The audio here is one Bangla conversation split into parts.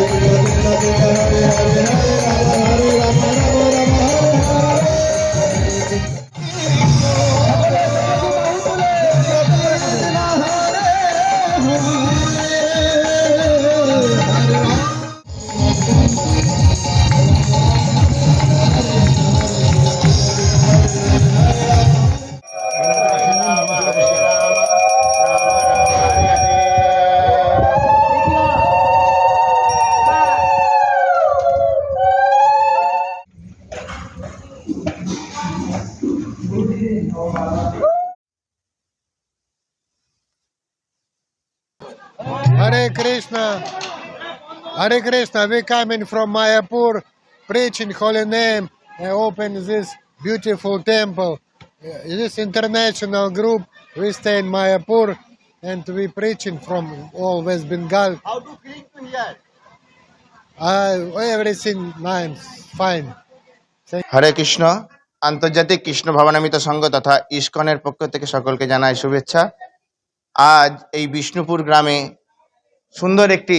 Oh, Hare Krishna. Hare Krishna, we coming from Mayapur, preaching holy name, and open this beautiful temple. This international group, we stay in Mayapur, and we preaching from all West Bengal. How do Krishna here? Uh, everything nice, fine. Thank Hare Krishna. আন্তর্জাতিক কৃষ্ণ ভবনামিত সংঘ তথা ইস্কনের পক্ষ থেকে সকলকে জানাই শুভেচ্ছা। আজ এই বিষ্ণুপুর গ্রামে সুন্দর একটি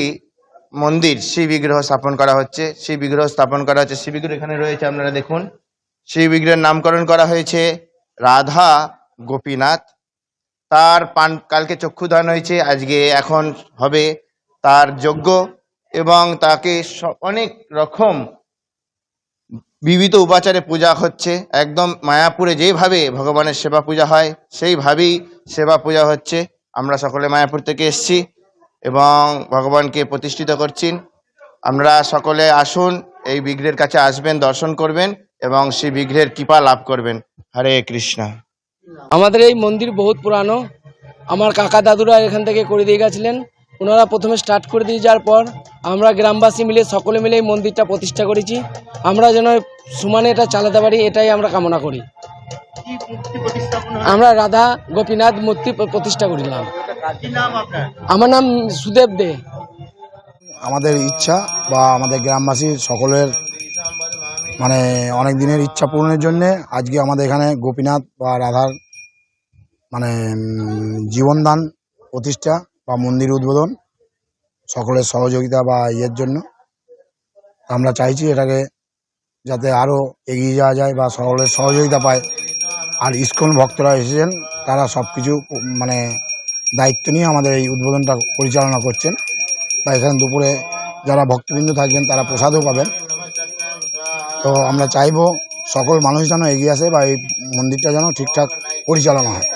মন্দির শ্রী বিগ্রহ স্থাপন করা হচ্ছে। শ্রী বিগ্রহ স্থাপন করা হচ্ছে। শ্রী বিগ্রহ এখানে রয়েছে, আপনারা দেখুন। শ্রী বিগ্রহের নামকরণ করা হয়েছে রাধা গোপীনাথ। তার পান, কালকে চক্ষুদান হয়েছে, আজকে এখন হবে তার যজ্ঞ এবং তাকে অনেক রকম বিবিধ উপাচারে পূজা হচ্ছে, একদম মায়াপুরে যেভাবে ভগবানের সেবা পূজা হয়, সেইভাবেই সেবা পূজা হচ্ছে। আমরা সকলে মায়াপুর থেকে এসেছি এবং ভগবানকে প্রতিষ্ঠিত করছেন আমরা সকলে আসুন, এই বিগ্রহের কাছে আসবেন, দর্শন করবেন এবং সেই বিগ্রহের কৃপা লাভ করবেন। হরে কৃষ্ণ। আমাদের এই মন্দির বহুত পুরানো। আমার কাকা দাদুরা এখান থেকে করে দিয়ে গেছিলেন। ওনারা প্রথমে স্টার্ট করে দিয়ে যাওয়ার পর আমরা গ্রামবাসী মিলে সকলে মিলে এই মন্দিরটা প্রতিষ্ঠা করেছি। আমরা যেন সমানে এটা চালাতে পারি এটাই আমরা কামনা করি। কি মূর্তি প্রতিস্থাপন? আমরা রাধা গোপীনাথ মূর্তি প্রতিষ্ঠা করিলাম। নাম আমার নাম সুদেব দে। আমাদের ইচ্ছা বা আমাদের গ্রামবাসীর সকলের মানে অনেক দিনের ইচ্ছা পূরণের জন্য আজকে আমাদের এখানে গোপীনাথ বা রাধার মানে জীবনদান প্রতিষ্ঠা বা মন্দির উদ্বোধন সকলের সহযোগিতা বা ইয়ের জন্য। আমরা চাইছি এটাকে যাতে আরও এগিয়ে যাওয়া যায় বা সকলের সহযোগিতা পায়। আর ইস্কন ভক্তরা এসেছেন, তারা সব কিছু মানে দায়িত্ব নিয়ে আমাদের এই উদ্বোধনটা পরিচালনা করছেন। বা এখানে দুপুরে যারা ভক্তবৃন্দ থাকবেন, তারা প্রসাদও পাবেন। তো আমরা চাইব সকল মানুষ যেন এগিয়ে আসে বা এই মন্দিরটা যেন ঠিকঠাক পরিচালনা হয়।